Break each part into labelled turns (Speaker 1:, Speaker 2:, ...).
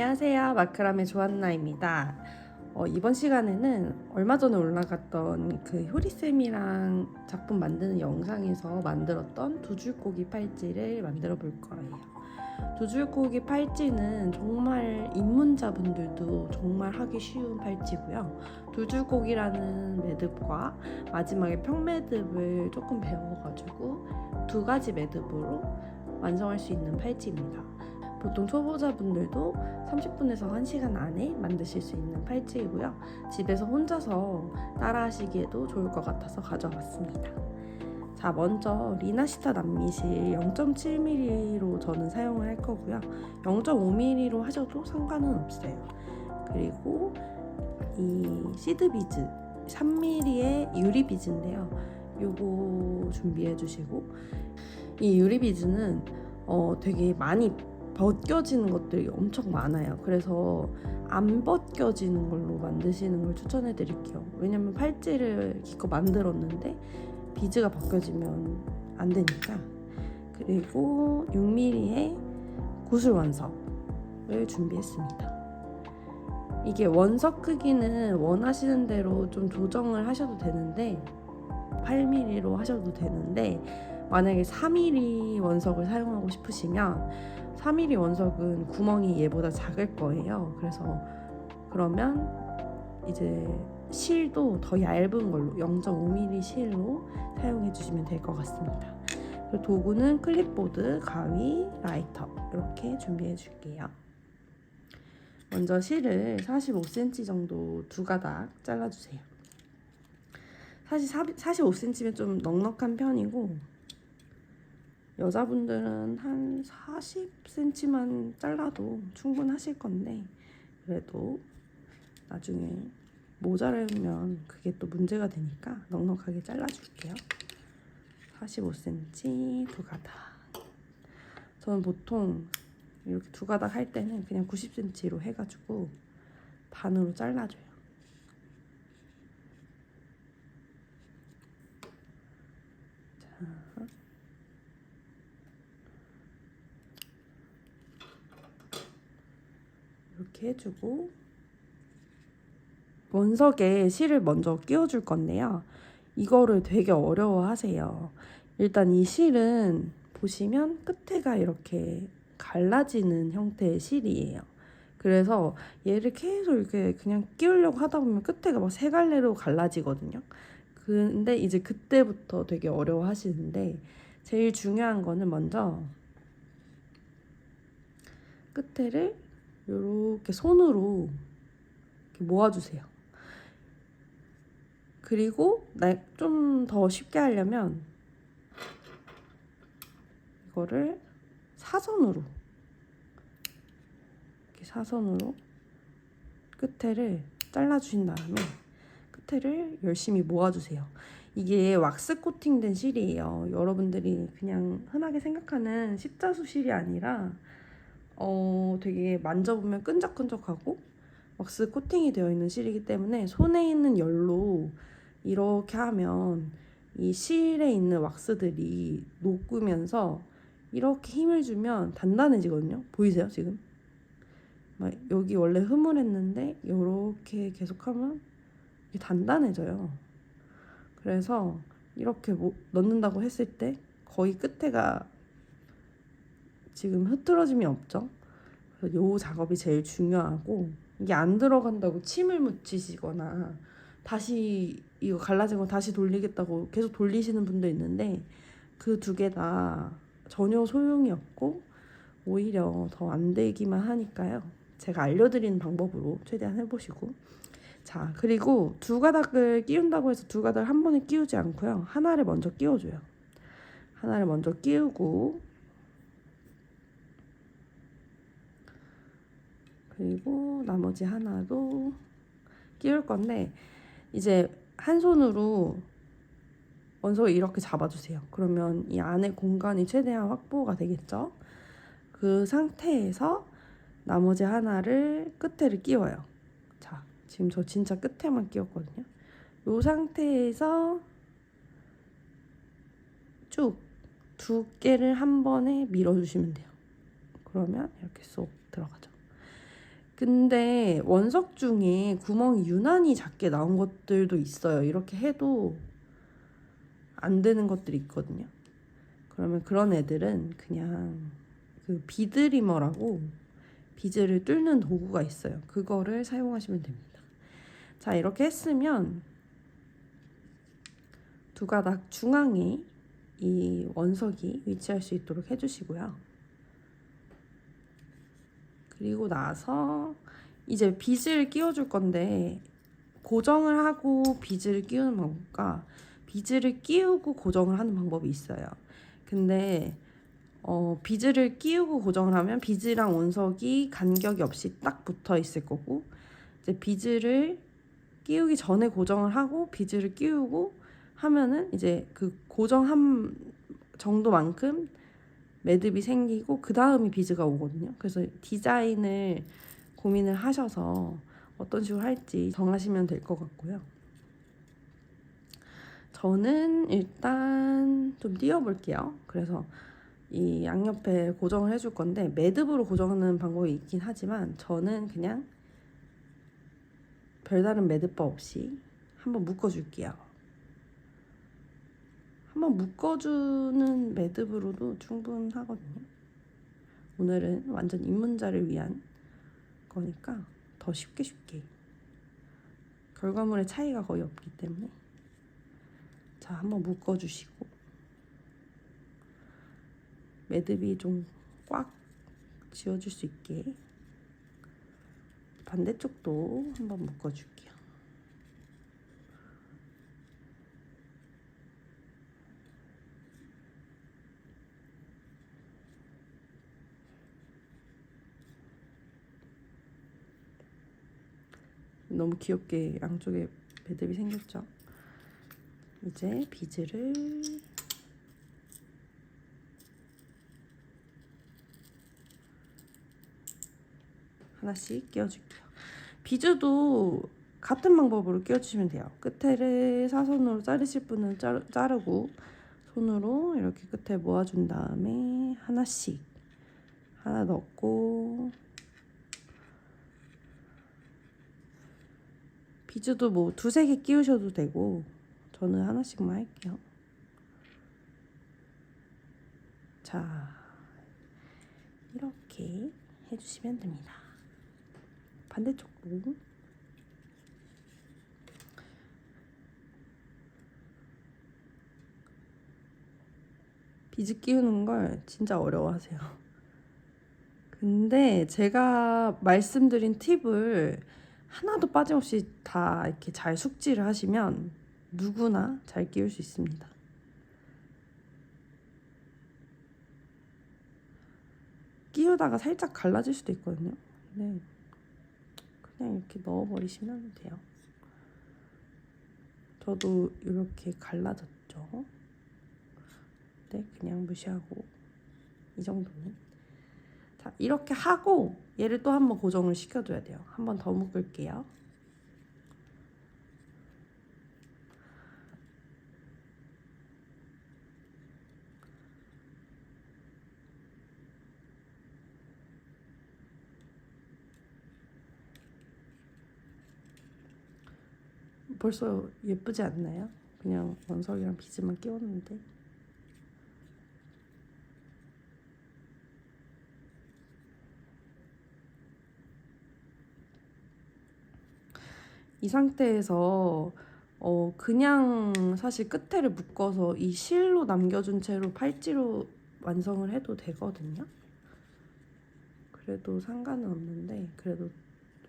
Speaker 1: 안녕하세요. 마크람의 조한나입니다. 어, 이번 시간에는 얼마 전에 올라갔던 그 효리쌤이랑 작품 만드는 영상에서 만들었던 두 줄고기 팔찌를 만들어 볼 거예요. 두 줄고기 팔찌는 정말 입문자분들도 정말 하기 쉬운 팔찌고요. 두 줄고기라는 매듭과 마지막에 평매듭을 조금 배워가지고 두 가지 매듭으로 완성할 수 있는 팔찌입니다. 보통 초보자분들도 30분에서 1시간 안에 만드실 수 있는 팔찌이고요. 집에서 혼자서 따라 하시기에도 좋을 것 같아서 가져왔습니다. 자, 먼저 리나시타 남미실 0.7mm로 저는 사용을 할 거고요. 0.5mm로 하셔도 상관은 없어요. 그리고 이 시드 비즈 3mm의 유리 비즈인데요. 요거 준비해 주시고 이 유리 비즈는 어, 되게 많이 벗겨지는 것들이 엄청 많아요. 그래서 안 벗겨지는 걸로 만드시는 걸 추천해 드릴게요. 왜냐면 팔찌를 기껏 만들었는데 비즈가 벗겨지면 안 되니까. 그리고 6mm의 구슬 원석을 준비했습니다. 이게 원석 크기는 원하시는 대로 좀 조정을 하셔도 되는데 8mm로 하셔도 되는데 만약에 4mm 원석을 사용하고 싶으시면 3mm 원석은 구멍이 얘보다 작을 거예요. 그래서 그러면 이제 실도 더 얇은 걸로 0.5mm 실로 사용해 주시면 될 것 같습니다. 도구는 클립보드, 가위, 라이터 이렇게 준비해 줄게요. 먼저 실을 45cm 정도 두 가닥 잘라주세요. 사실 45cm면 좀 넉넉한 편이고 여자분들은 한 40cm만 잘라도 충분하실 건데 그래도 나중에 모자라면 그게 또 문제가 되니까 넉넉하게 잘라줄게요. 45cm 두 가닥. 저는 보통 이렇게 두 가닥 할 때는 그냥 90cm로 해가지고 반으로 잘라줘요. 자. 해주고 원석에 실을 먼저 끼워줄 건데요. 이거를 되게 어려워하세요. 일단 이 실은 보시면 끝에가 이렇게 갈라지는 형태의 실이에요. 그래서 얘를 계속 이렇게 그냥 끼우려고 하다 보면 끝에가 막 세 갈래로 갈라지거든요. 근데 이제 그때부터 되게 어려워하시는데 제일 중요한 거는 먼저 끝에를 이렇게 손으로 이렇게 모아주세요. 그리고 좀 더 쉽게 하려면 이거를 사선으로 이렇게 사선으로 끝에를 잘라주신 다음에 끝에를 열심히 모아주세요. 이게 왁스 코팅된 실이에요. 여러분들이 그냥 흔하게 생각하는 십자수 실이 아니라 어, 되게 만져보면 끈적끈적하고 왁스 코팅이 되어 있는 실이기 때문에 손에 있는 열로 이렇게 하면 이 실에 있는 왁스들이 녹으면서 이렇게 힘을 주면 단단해지거든요. 보이세요, 지금? 막 여기 원래 흐물했는데 이렇게 계속하면 이게 단단해져요. 그래서 이렇게 뭐 넣는다고 했을 때 거의 끝에가 지금 흐트러짐이 없죠. 요 작업이 제일 중요하고 이게 안 들어간다고 침을 묻히시거나 다시 이거 갈라진 거 다시 돌리겠다고 계속 돌리시는 분도 있는데 그 두 개 다 전혀 소용이 없고 오히려 더 안 되기만 하니까요. 제가 알려드리는 방법으로 최대한 해보시고 자 그리고 두 가닥을 끼운다고 해서 두 가닥을 한 번에 끼우지 않고요 하나를 먼저 끼워줘요 하나를 먼저 끼우고 그리고 나머지 하나도 끼울 건데 이제 한 손으로 원석을 이렇게 잡아주세요. 그러면 이 안에 공간이 최대한 확보가 되겠죠. 그 상태에서 나머지 하나를 끝에를 끼워요. 자, 지금 저 진짜 끝에만 끼웠거든요. 이 상태에서 쭉 두께를 한 번에 밀어주시면 돼요. 그러면 이렇게 쏙 들어가죠. 근데 원석 중에 구멍이 유난히 작게 나온 것들도 있어요. 이렇게 해도 안 되는 것들이 있거든요. 그러면 그런 애들은 그냥 그 비드리머라고 비즈를 뚫는 도구가 있어요. 그거를 사용하시면 됩니다. 자, 이렇게 했으면 두 가닥 중앙에 이 원석이 위치할 수 있도록 해주시고요. 그리고 나서 이제 비즈를 끼워줄 건데 고정을 하고 비즈를 끼우는 방법과 비즈를 끼우고 고정을 하는 방법이 있어요. 근데 어, 비즈를 끼우고 고정을 하면 비즈랑 원석이 간격이 없이 딱 붙어 있을 거고 이제 비즈를 끼우기 전에 고정을 하고 비즈를 끼우고 하면은 이제 그 고정한 정도만큼 매듭이 생기고 그 다음이 비즈가 오거든요. 그래서 디자인을 고민을 하셔서 어떤 식으로 할지 정하시면 될 것 같고요. 저는 일단 좀 띄워볼게요. 그래서 이 양옆에 고정을 해줄 건데 매듭으로 고정하는 방법이 있긴 하지만 저는 그냥 별다른 매듭법 없이 한번 묶어줄게요. 한번 묶어주는 매듭으로도 충분하거든요. 오늘은 완전 입문자를 위한 거니까 더 쉽게 쉽게 결과물의 차이가 거의 없기 때문에 자 한번 묶어주시고 매듭이 좀 꽉 지워줄 수 있게 반대쪽도 한번 묶어줄게요. 너무 귀엽게 양쪽에 매듭이 생겼죠? 이제 비즈를 하나씩 끼워줄게요. 비즈도 같은 방법으로 끼워주시면 돼요. 끝에를 사선으로 자르실 분은 자르, 자르고 손으로 이렇게 끝에 모아준 다음에 하나씩 하나 넣고 비즈도 뭐 두세 개 끼우셔도 되고 저는 하나씩만 할게요. 자, 이렇게 해주시면 됩니다. 반대쪽도 비즈 끼우는 걸 진짜 어려워하세요. 근데 제가 말씀드린 팁을 하나도 빠짐없이 다 이렇게 잘 숙지를 하시면 누구나 잘 끼울 수 있습니다. 끼우다가 살짝 갈라질 수도 있거든요. 네. 그냥 이렇게 넣어버리시면 돼요. 저도 이렇게 갈라졌죠. 네, 그냥 무시하고 이 정도는. 자, 이렇게 하고 얘를 또 한번 고정을 시켜줘야 돼요. 한 번 더 묶을게요. 벌써 예쁘지 않나요? 그냥 원석이랑 비즈만 끼웠는데. 이 상태에서 어 그냥 사실 끝에를 묶어서 이 실로 남겨준 채로 팔찌로 완성을 해도 되거든요. 그래도 상관은 없는데 그래도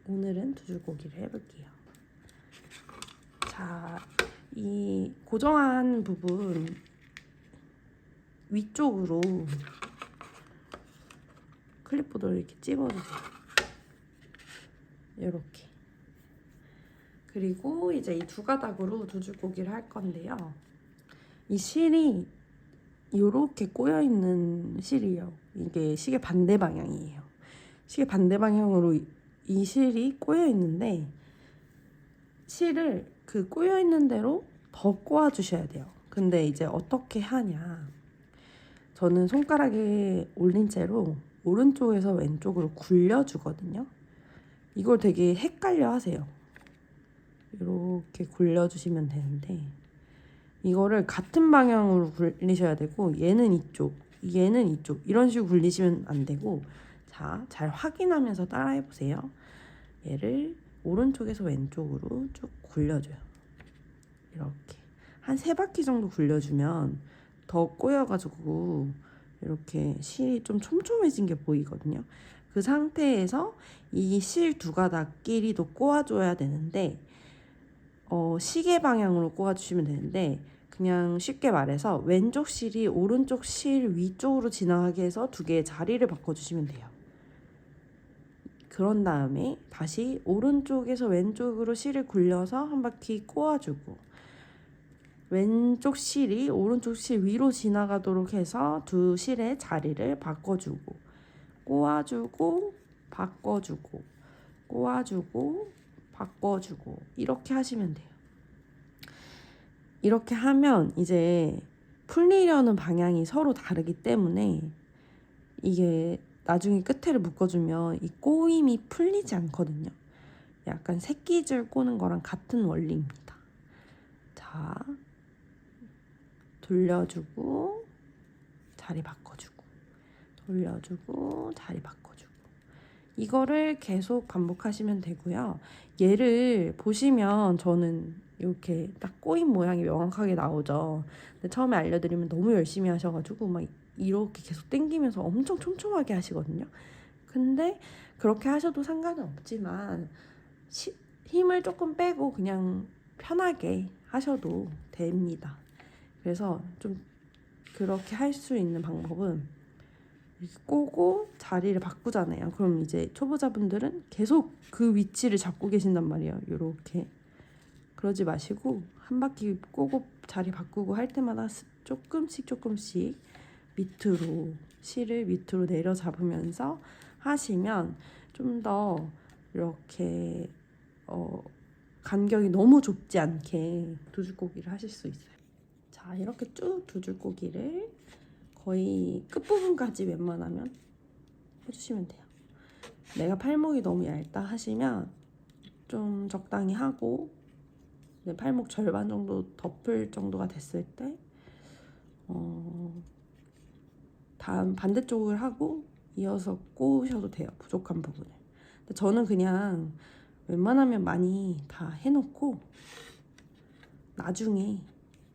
Speaker 1: 오늘은 두 줄 고기를 해볼게요. 자, 이 고정한 부분 위쪽으로 클립보드를 이렇게 찝어주세요. 이렇게. 그리고 이제 이 두 가닥으로 두 줄 고기를 할 건데요. 이 실이 이렇게 꼬여 있는 실이에요. 이게 시계 반대 방향이에요. 시계 반대 방향으로 이- 이 실이 꼬여 있는데 실을 그 꼬여 있는 대로 더 꼬아 주셔야 돼요. 근데 이제 어떻게 하냐? 저는 손가락에 올린 채로 오른쪽에서 왼쪽으로 굴려 주거든요. 이걸 되게 헷갈려 하세요. 이렇게 굴려주시면 되는데 이거를 같은 방향으로 굴리셔야 되고 얘는 이쪽, 얘는 이쪽 이런 식으로 굴리시면 안 되고 자, 잘 확인하면서 따라해 보세요. 얘를 오른쪽에서 왼쪽으로 쭉 굴려줘요. 이렇게 한 세 바퀴 정도 굴려주면 더 꼬여가지고 이렇게 실이 좀 촘촘해진 게 보이거든요. 그 상태에서 이 실 두 가닥끼리도 꼬아줘야 되는데 어, 시계 방향으로 꼬아주시면 되는데 그냥 쉽게 말해서 왼쪽 실이 오른쪽 실 위쪽으로 지나가게 해서 두 개의 자리를 바꿔주시면 돼요. 그런 다음에 다시 오른쪽에서 왼쪽으로 실을 굴려서 한 바퀴 꼬아주고 왼쪽 실이 오른쪽 실 위로 지나가도록 해서 두 실의 자리를 바꿔주고 꼬아주고 바꿔주고 꼬아주고 바꿔주고 이렇게 하시면 돼요. 이렇게 하면 이제 풀리려는 방향이 서로 다르기 때문에 이게 나중에 끝에를 묶어주면 이 꼬임이 풀리지 않거든요. 약간 새끼줄 꼬는 거랑 같은 원리입니다. 자, 돌려주고 자리 바꿔주고 돌려주고 자리 바꿔주고 이거를 계속 반복하시면 되고요. 얘를 보시면 저는 이렇게 딱 꼬인 모양이 명확하게 나오죠. 근데 처음에 알려드리면 너무 열심히 하셔가지고 막 이렇게 계속 당기면서 엄청 촘촘하게 하시거든요. 근데 그렇게 하셔도 상관은 없지만 시, 힘을 조금 빼고 그냥 편하게 하셔도 됩니다. 그래서 좀 그렇게 할 수 있는 방법은 꼬고 자리를 바꾸잖아요. 그럼 이제 초보자분들은 계속 그 위치를 잡고 계신단 말이에요. 이렇게 그러지 마시고 한 바퀴 꼬고 자리 바꾸고 할 때마다 스- 조금씩 조금씩 밑으로 실을 밑으로 내려 잡으면서 하시면 좀 더 이렇게 어 간격이 너무 좁지 않게 두 줄고기를 하실 수 있어요. 자 이렇게 쭉 두 줄고기를 거의 끝부분까지 웬만하면 해주시면 돼요. 내가 팔목이 너무 얇다 하시면 좀 적당히 하고 내 팔목 절반 정도 덮을 정도가 됐을 때 어, 다음 반대쪽을 하고 이어서 꼬우셔도 돼요. 부족한 부분을. 근데 저는 그냥 웬만하면 많이 다 해놓고 나중에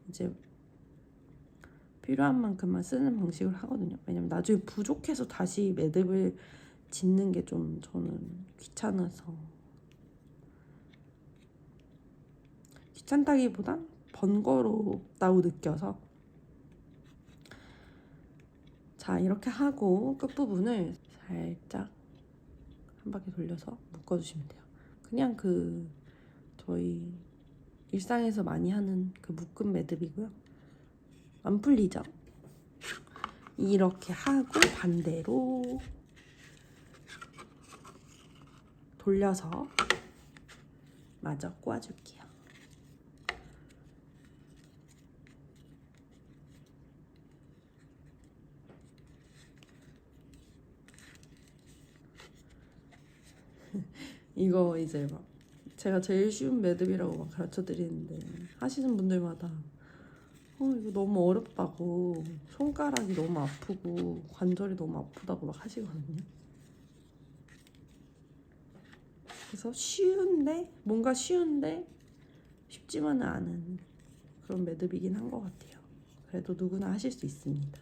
Speaker 1: 이제 필요한 만큼만 쓰는 방식을 하거든요. 왜냐면 나중에 부족해서 다시 매듭을 짓는 게 좀 저는 귀찮아서 귀찮다기보단 번거롭다고 느껴서 자 이렇게 하고 끝부분을 살짝 한 바퀴 돌려서 묶어주시면 돼요. 그냥 그 저희 일상에서 많이 하는 그 묶음 매듭이고요. 안 풀리죠? 이렇게 하고 반대로 돌려서 마저 꼬아줄게요. 이거 이제 막 제가 제일 쉬운 매듭이라고 막 가르쳐 드리는데 하시는 분들마다 어 이거 너무 어렵다고 손가락이 너무 아프고 관절이 너무 아프다고 막 하시거든요. 그래서 쉬운데 뭔가 쉬운데 쉽지만은 않은 그런 매듭이긴 한 것 같아요. 그래도 누구나 하실 수 있습니다.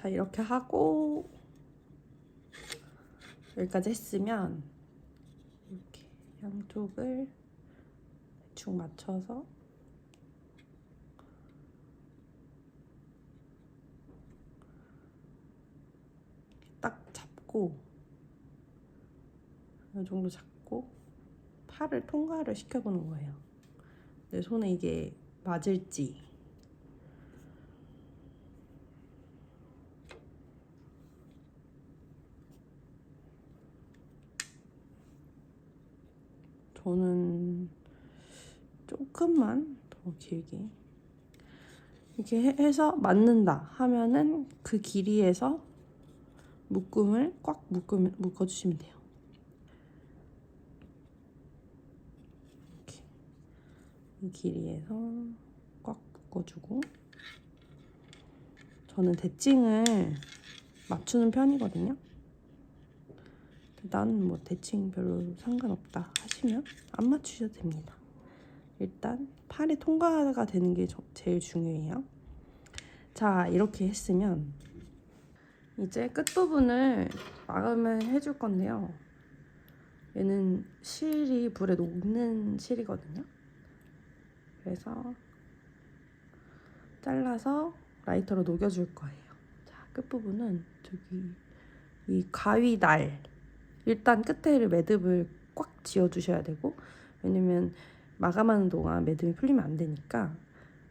Speaker 1: 자 이렇게 하고 여기까지 했으면 이렇게 양쪽을 대충 맞춰서 딱 잡고 이 정도 잡고 팔을 통과를 시켜보는 거예요. 내 손에 이게 맞을지 저는 조금만 더 길게 이렇게 해- 해서 맞는다 하면은 그 길이에서 묶음을 꽉 묶음, 묶어주시면 돼요. 이렇게 이 길이에서 꽉 묶어주고 저는 대칭을 맞추는 편이거든요. 나는 뭐 대칭 별로 상관없다 하시면 안 맞추셔도 됩니다. 일단 팔이 통과가 되는 게 저- 제일 중요해요. 자 이렇게 했으면 이제 끝부분을 마감을 해줄 건데요. 얘는 실이 불에 녹는 실이거든요. 그래서 잘라서 라이터로 녹여줄 거예요. 자 끝부분은 저기 이 가위 날 일단 끝에를 매듭을 꽉 지어 주셔야 되고 왜냐면 마감하는 동안 매듭이 풀리면 안 되니까.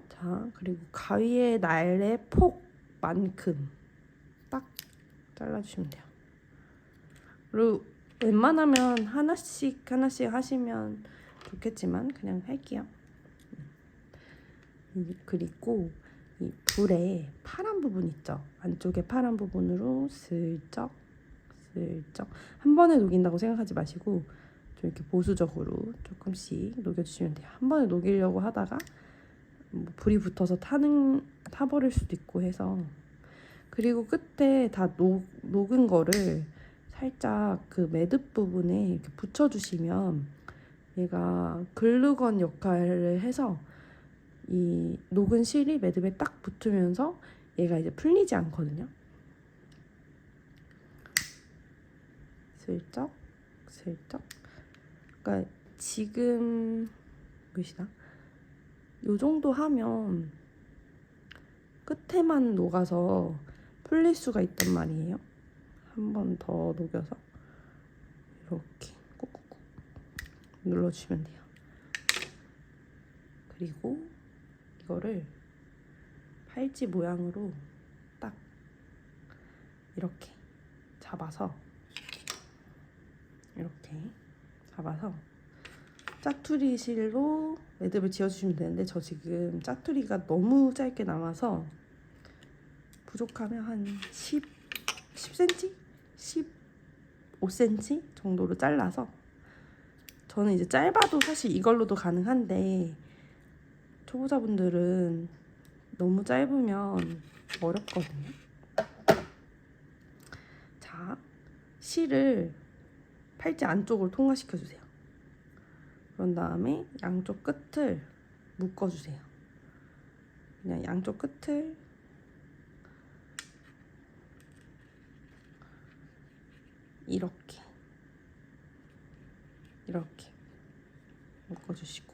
Speaker 1: 자 그리고 가위의 날의 폭만큼 딱 잘라주시면 돼요. 그리고 웬만하면 하나씩 하나씩 하시면 좋겠지만 그냥 할게요. 음, 그리고 이 불에 파란 부분 있죠? 안쪽에 파란 부분으로 슬쩍 슬쩍 한 번에 녹인다고 생각하지 마시고 좀 이렇게 보수적으로 조금씩 녹여주시면 돼요. 한 번에 녹이려고 하다가 뭐 불이 붙어서 타는 타버릴 수도 있고 해서 그리고 끝에 다 녹, 녹은 거를 살짝 그 매듭 부분에 이렇게 붙여주시면 얘가 글루건 역할을 해서 이 녹은 실이 매듭에 딱 붙으면서 얘가 이제 풀리지 않거든요. 슬쩍 슬쩍 그러니까 지금 몇이다? 요 정도 하면 끝에만 녹아서 풀릴 수가 있단 말이에요. 한 번 더 녹여서 이렇게 꾹꾹꾹 눌러주시면 돼요. 그리고 이거를 팔찌 모양으로 딱 이렇게 잡아서 이렇게 잡아서 짜투리 실로 매듭을 지어주시면 되는데 저 지금 짜투리가 너무 짧게 남아서 부족하면 한 10, 10cm? 15cm 정도로 잘라서 저는 이제 짧아도 사실 이걸로도 가능한데 초보자분들은 너무 짧으면 어렵거든요. 자, 실을 팔찌 안쪽으로 통과시켜 주세요. 그런 다음에 양쪽 끝을 묶어 주세요. 그냥 양쪽 끝을 이렇게 이렇게 묶어 주시고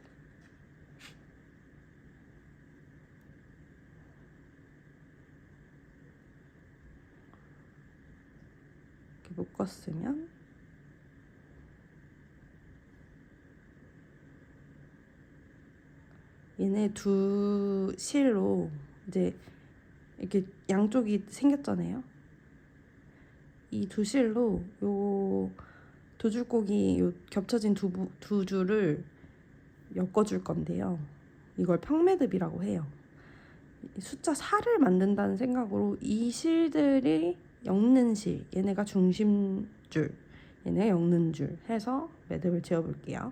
Speaker 1: 이렇게 묶었으면 얘네 두 실로 이제 이렇게 양쪽이 생겼잖아요. 이 두 실로 요 두 줄고기 요 겹쳐진 두, 부- 두 줄을 엮어줄 건데요. 이걸 평매듭이라고 해요. 이 숫자 4를 만든다는 생각으로 이 실들이 엮는 실, 얘네가 중심줄, 얘네가 엮는 줄 해서 매듭을 지어볼게요.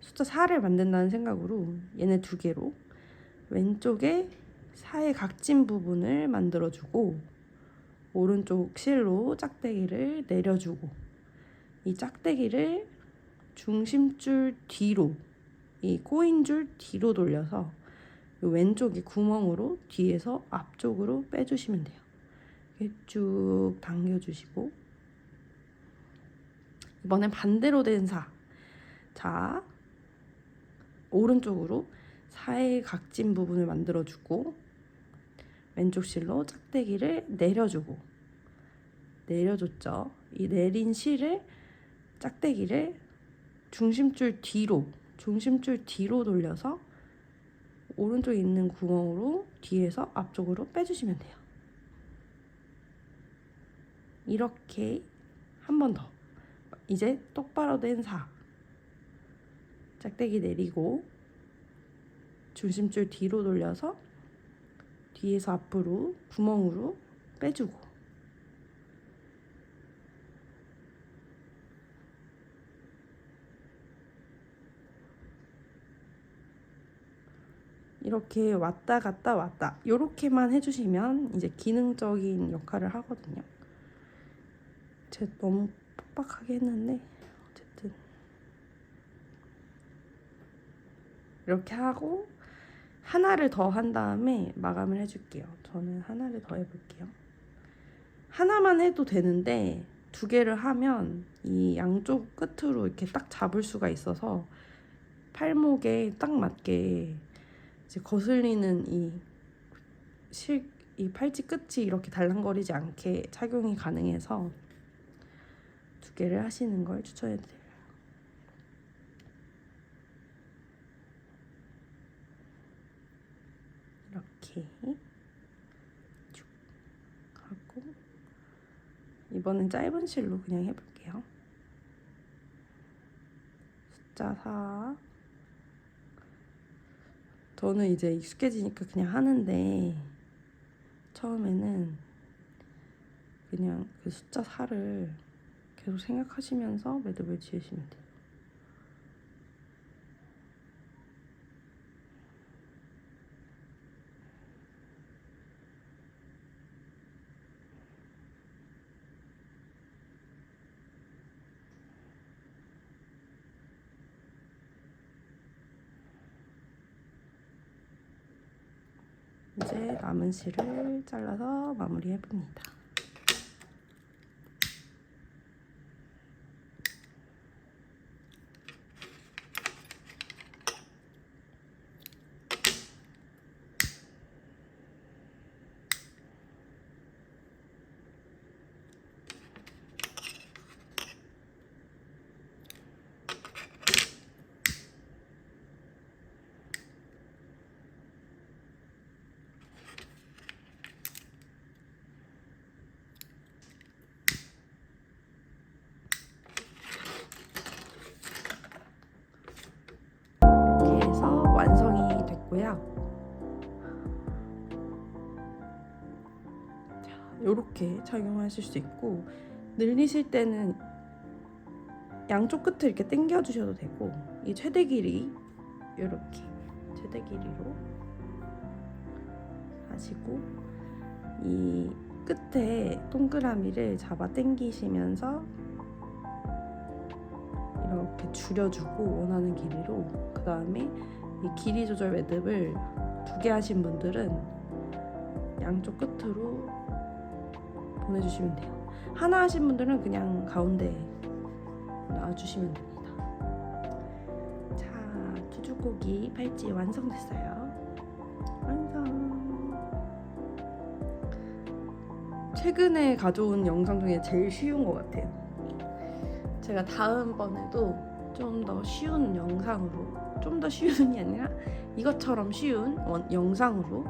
Speaker 1: 숫자 4를 만든다는 생각으로 얘네 두 개로 왼쪽에 사의 각진 부분을 만들어주고 오른쪽 실로 짝대기를 내려주고 이 짝대기를 중심줄 뒤로 이 꼬인 줄 뒤로 돌려서 이 왼쪽이 구멍으로 뒤에서 앞쪽으로 빼주시면 돼요. 쭉 당겨주시고 이번엔 반대로 된 사. 자, 오른쪽으로 사의 각진 부분을 만들어주고 왼쪽 실로 짝대기를 내려주고 내려줬죠. 이 내린 실을 짝대기를 중심줄 뒤로 중심줄 뒤로 돌려서 오른쪽에 있는 구멍으로 뒤에서 앞쪽으로 빼주시면 돼요. 이렇게 한 번 더. 이제 똑바로 된 사. 짝대기 내리고 중심줄 뒤로 돌려서 뒤에서 앞으로 구멍으로 빼주고. 이렇게 왔다 갔다 왔다. 이렇게만 해주시면 이제 기능적인 역할을 하거든요. 제 너무 빡빡하게 했는데 어쨌든 이렇게 하고 하나를 더 한 다음에 마감을 해줄게요. 저는 하나를 더 해볼게요. 하나만 해도 되는데 두 개를 하면 이 양쪽 끝으로 이렇게 딱 잡을 수가 있어서 팔목에 딱 맞게 이제 거슬리는 이 실, 이 팔찌 끝이 이렇게 달랑거리지 않게 착용이 가능해서 두 개를 하시는 걸 추천해드려요. 이렇게 쭉 하고 이번엔 짧은 실로 그냥 해볼게요. 숫자 4 저는 이제 익숙해지니까 그냥 하는데 처음에는 그냥 그 숫자 4를 계속 생각하시면서 매듭을 지으시면 돼요. 이제 남은 실을 잘라서 마무리해 봅니다. 이렇게 착용하실 수 있고 늘리실 때는 양쪽 끝을 이렇게 당겨 주셔도 되고 이 최대 길이 이렇게 최대 길이로 하시고 이 끝에 동그라미를 잡아 당기시면서 이렇게 줄여주고 원하는 길이로 그 다음에 이 길이 조절 매듭을 두 개 하신 분들은 양쪽 끝으로 보내주시면 돼요. 하나 하신 분들은 그냥 가운데 놔주시면 됩니다. 자, 투주고기 팔찌 완성됐어요. 완성. 최근에 가져온 영상 중에 제일 쉬운 것 같아요. 제가 다음번에도 좀 더 쉬운 영상으로 좀 더 쉬운이 아니라 이것처럼 쉬운 원- 영상으로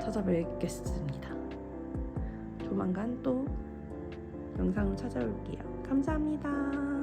Speaker 1: 찾아뵙겠습니다. 조만간 또 영상을 찾아올게요. 감사합니다.